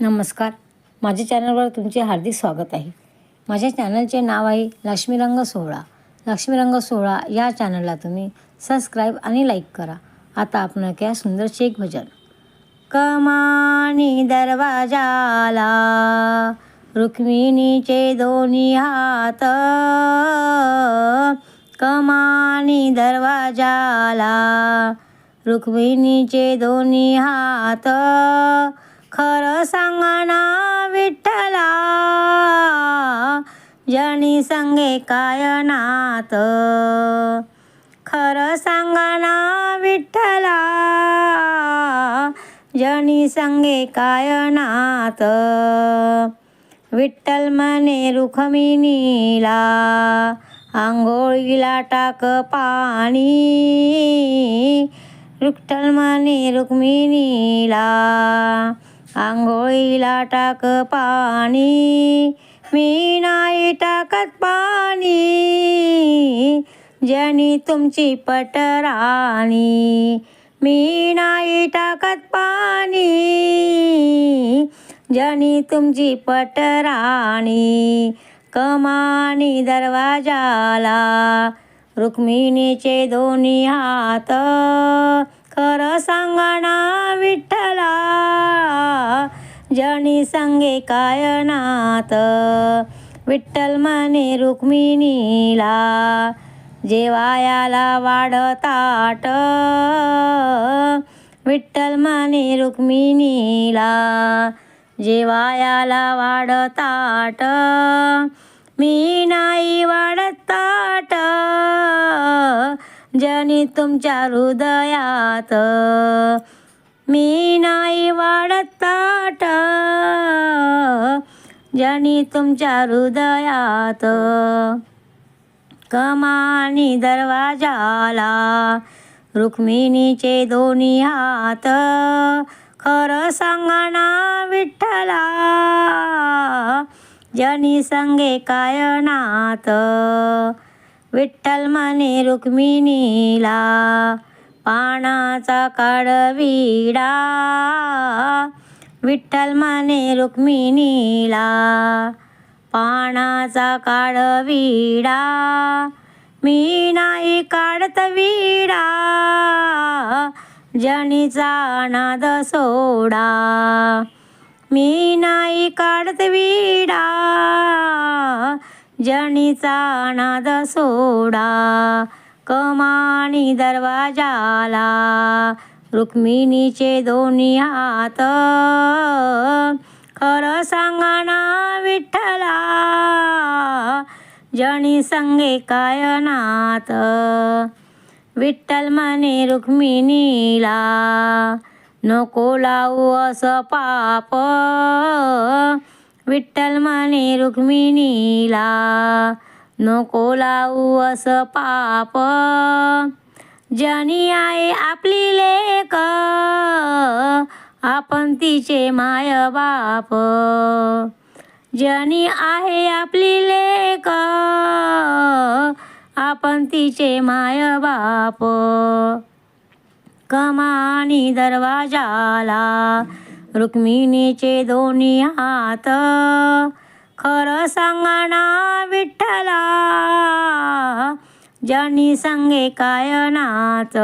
नमस्कार. माझ्या चॅनलवर तुमचे हार्दिक स्वागत आहे. माझ्या चॅनलचे नाव आहे लक्ष्मीरंग सोहळा. लक्ष्मीरंग सोहळा या चॅनलला तुम्ही सबस्क्राईब आणि लाईक करा. आता आपण ऐकूया सुंदरचे एक भजन. कमानी दरवाजाला रुक्मिणीचे दोन्ही हात. कमानी दरवाजाला रुक्मिणीचे दोन्ही हात. खरं सांगना विठ्ठला. जणी संगे काय नात? खरं सांगना विठ्ठला. जणी संगे काय नात? विठ्ठल म्हणे रुखमिनीला आंघोळीला टाक पाणी. विठ्ठल मने रुक्मिणीला आंघोळीला टाक पाणी मी नाही टाकत पाणी ज्यानी तुमची पटराणी. मी नाही टाकत पाणी जनी तुमची पटराणी. कमानी दरवाजाला रुक्मिणीचे दोन्ही हात खरं सांगणा विठ्ठला जणी संगे काय नात? विठ्ठल म्हणे रुक्मिणीला जेवायाला वाढताट विठ्ठल म्हणे रुक्मिणीला जेवायाला वाढताट मी नाही वाढताट जनी तुमच्या हृदयात मी नाही वाढत ताट जनी तुमच्या हृदयात कमानी दरवाजाला। रुक्मिणीचे दोन्ही हात। खरं सांगणा विठ्ठला। जनी संगे काय नात विठ्ठल म्हणे रुक्मिणीला पानाचा काढविडा विठ्ठल म्हणे रुक्मिणीला पानाचा काढविडा मी नाही काढत विडा जनीचा नाद सोडा. मी नाही काढत विडा जनीचा नाद सोडा कमानी दरवाजाला रुक्मिणीचे दोन्ही हात. खरं सांगणा विठ्ठला जणी संगे काय नात विठ्ठल म्हणे रुक्मिणीला नको लावू असं पाप. विठ्ठल माने रुक्मिणीला नको लावू असं पाप. जनी आहे आपली लेक आपण तिचे माय बाप. जनी आहे आपली लेक आपण तिचे माय बाप. कमानी दरवाजाला रुक्मिणीचे दोन्ही हात खरं सांगणा विठ्ठला. जनी सांगे काय नात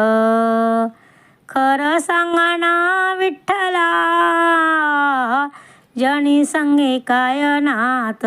खरं सांगणा विठ्ठला. जनी संगे काय नात